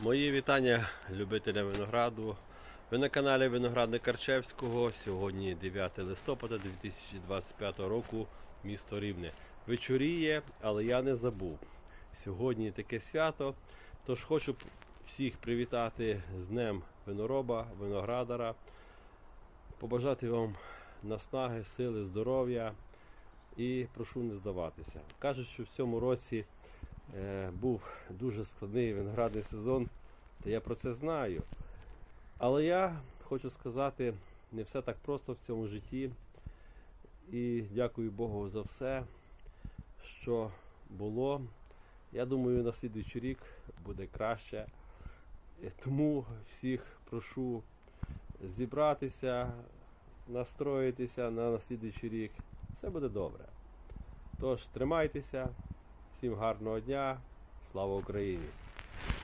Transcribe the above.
Мої вітання любителям винограду. Ви на каналі Виноградник Карчевського. Сьогодні 9 листопада 2025 року, місто Рівне. Вечоріє, але я не забув. Сьогодні таке свято. Тож хочу всіх привітати з Днем винороба, виноградара, побажати вам наснаги, сили, здоров'я і прошу не здаватися. Кажуть, що в цьому році був дуже складний виноградний сезон, та я про це знаю. Але я хочу сказати, не все так просто в цьому житті. І дякую Богу за все, що було. Я думаю, на слідуючий рік буде краще. Е, Тому всіх прошу зібратися, настроїтися на наслідуючий рік. Все буде добре. Тож, тримайтеся, всім гарного дня, слава Україні!